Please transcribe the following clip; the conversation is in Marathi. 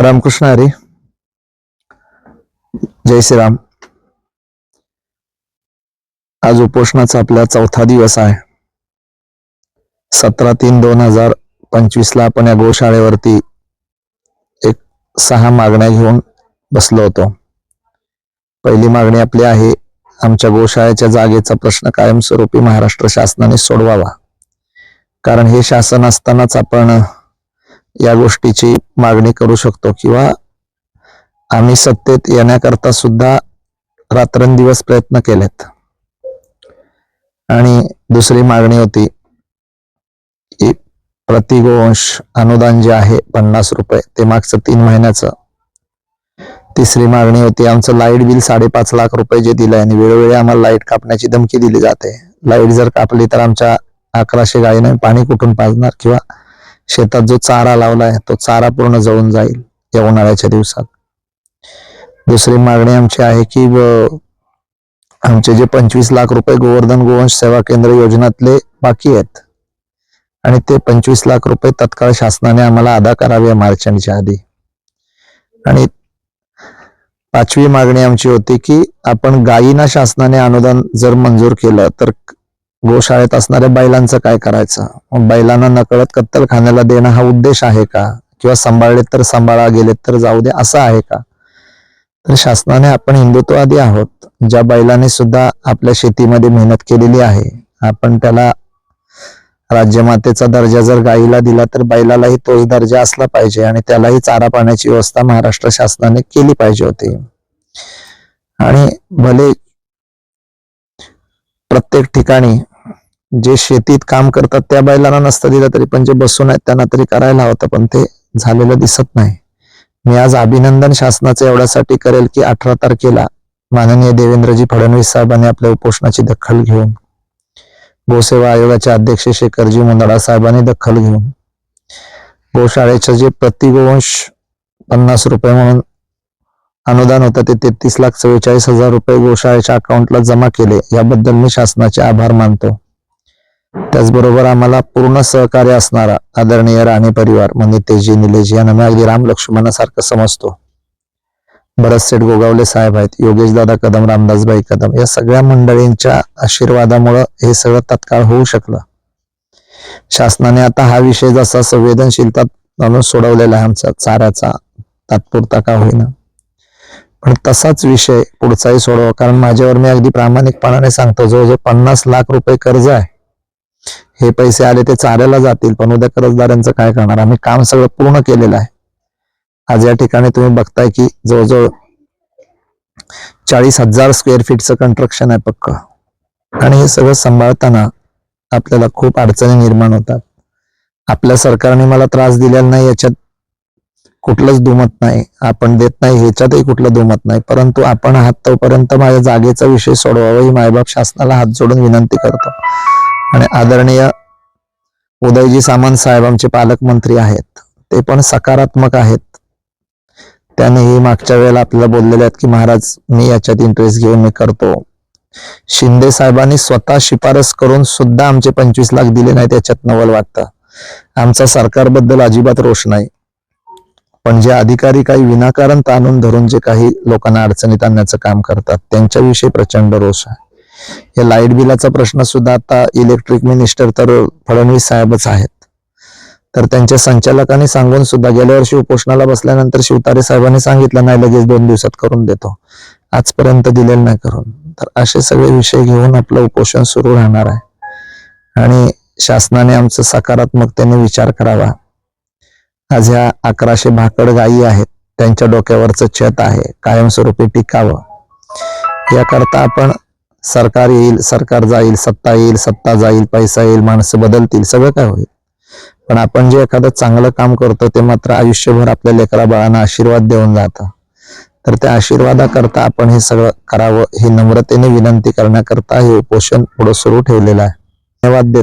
रामकृष्ण हरी। जय श्रीराम। आज उपोषणाचा आपला चौथा दिवस आहे. सतरा तीन दोन हजार पंचवीस ला आपण या गोशाळेवरती एक सहा मागण्या घेऊन बसलो होतो. पहिली मागणी आपली आहे आमच्या गोशाळेच्या जागेचा प्रश्न कायमस्वरूपी महाराष्ट्र शासनाने सोडवावा. कारण हे शासन असतानाच आपण या गोष्टीची मागणी करू शकतो किंवा आम्ही सत्तेत येण्याकरता सुद्धा रात्रंदिवस प्रयत्न केलेत. आणि दुसरी मागणी होती की प्रति गोवंश अनुदान जे आहे पन्नास रुपये ते मागचं तीन महिन्याचं. तिसरी मागणी होती आमचं लाइट बिल साडेपाच लाख रुपये जे दिलंय आणि वेळोवेळी आम्हाला लाइट कापण्याची धमकी दिली जाते. लाइट जर कापली तर आमच्या अकराशे गायीने पाणी कुठून पाजणार किंवा शेतात जो चारा लावलाय तो चारा पूर्ण जळून जाईल या उन्हाळ्याच्या दिवसात. दुसरी मागणी आमची आहे की आमचे जे पंचवीस लाख रुपये गोवर्धन गोवंश सेवा केंद्र योजनातले बाकी आहेत आणि ते पंचवीस लाख रुपये तत्काळ शासनाने आम्हाला अदा करावे मार्चच्या आधी. आणि पाचवी मागणी आमची होती की आपण गायीना शासनाने अनुदान जर मंजूर केलं तर गोशाळेत असणाऱ्या बैलांचं काय करायचं? मग बैलांना नकळत कत्तलखान्याला देणं हा उद्देश आहे का? किंवा सांभाळलेत तर सांभाळा गेलेत तर जाऊ दे असं आहे का? तर शासनाने आपण हिंदुत्ववादी आहोत. ज्या बैलाने सुद्धा आपल्या शेतीमध्ये मेहनत केलेली आहे आपण त्याला राज्यमातेचा दर्जा जर गायीला दिला तर बैलालाही तोच दर्जा असला पाहिजे आणि त्यालाही चारा पाण्याची व्यवस्था महाराष्ट्र शासनाने केली पाहिजे होती. आणि भले प्रत्येक ठिकाणी जे शेतीत काम करतात त्या बैलांना नसतं दिलं तरी पण जे बसून आहेत त्यांना तरी करायला होतं पण ते झालेलं दिसत नाही. मी आज अभिनंदन शासनाचं एवढ्यासाठी करेल की अठरा तारखेला माननीय देवेंद्रजी फडणवीस साहेबांनी आपल्या उपोषणाची दखल घेऊन गोसेवा आयोगाचे अध्यक्ष शेखरजी मुंदडा साहेबांनी दखल घेऊन गोशाळेचं जे प्रतिगोवंश पन्नास रुपये म्हणून अनुदान होतं ते तेहतीस लाख चव्वेचाळीस हजार रुपये गोशाळेच्या अकाउंटला जमा केले याबद्दल मी शासनाचे आभार मानतो. त्याचबरोबर आम्हाला पूर्ण सहकार्य असणारा आदरणीय राणे परिवार म्हणजे तेजी निलेज यांना मी अगदी राम लक्ष्मणासारखं समजतो. भरत सेठ गोगावले साहेब आहेत योगेश दादा कदम रामदासबाई कदम या सगळ्या मंडळींच्या आशीर्वादामुळं हे सगळं तत्काळ होऊ शकलं. शासनाने आता हा विषय जसा संवेदनशीलता म्हणून सोडवलेला आहे आमचा चाऱ्याचा तात्पुरता का होईना. पण तसाच विषय पुढचाही सोडवा कारण माझ्यावर मी अगदी प्रामाणिकपणाने सांगतो जवळजवळ पन्नास लाख रुपये कर्ज आहे. हे पैसे आले ते चाऱ्याला जातील पण उद्या कर्जदारांचं काय करणार? आम्ही काम सगळं पूर्ण केलेलं आहे. आज या ठिकाणी तुम्ही बघताय की जवळजवळ चाळीस हजार स्क्वेअर फीटचं कन्स्ट्रक्शन आहे पक्क. आणि हे सगळं सांभाळताना आपल्याला खूप अडचणी निर्माण होतात. आपल्या सरकारने मला त्रास दिलेला नाही याच्यात कुठलंच दुमत नाही. आपण देत नाही ह्याच्यातही कुठलं दुमत नाही. परंतु आपण आहात तोपर्यंत माझ्या जागेचा विषय सोडवावा ही मायबाप शासनाला हात जोडून विनंती करतो. आणि आदरणीय उदयजी सामंत साहेब आमचे पालकमंत्री आहेत. ते पण सकारात्मक आहेत. त्यानेही मागच्या वेळेला आपल्याला बोललेले आहेत की महाराज मी याच्यात इंटरेस्ट घेऊन मी करतो. शिंदे साहेबांनी स्वतः शिफारस करून सुद्धा आमचे पंचवीस लाख दिले नाहीत याच्यात नवल वाटतं. आमचा सरकारबद्दल अजिबात रोष नाही. पण जे अधिकारी काही विनाकारण ताणून धरून जे काही लोकांना अडचणीत आणण्याचं काम करतात त्यांच्याविषयी प्रचंड रोष आहे. हे लाइट बिलाचा प्रश्न सुद्धा आता इलेक्ट्रिक मिनिस्टर तर फडणवीस साहेबच आहेत. तर त्यांच्या संचालकांनी सांगून सुद्धा गेल्या वर्षी उपोषणाला बसल्यानंतर शिवतारे साहेबांनी सांगितलं नाही लगेच दोन दिवसात करून देतो. आजपर्यंत दिलेलं नाही करून. तर असे सगळे विषय घेऊन आपलं उपोषण सुरू राहणार आहे. आणि शासनाने आमचं सकारात्मकतेने विचार करावा. आज ह्या अकराशे भाकड गायी आहेत त्यांच्या डोक्यावरचं छत आहे कायमस्वरूपी टिकावं. याकरता आपण सरकार येईल सरकार जाईल सत्ता येईल सत्ता जाईल पैसा येईल माणसं बदलतील सगळं काय होईल. पण आपण जे एखादं चांगलं काम करतो ते मात्र आयुष्यभर आपल्या लेकरा बाळांना आशीर्वाद देऊन जातं. तर त्या आशीर्वादाकरता आपण हे सगळं करावं ही नम्रतेने विनंती करण्याकरता हे उपोषण पुढे सुरू ठेवलेलं आहे. धन्यवाद देत.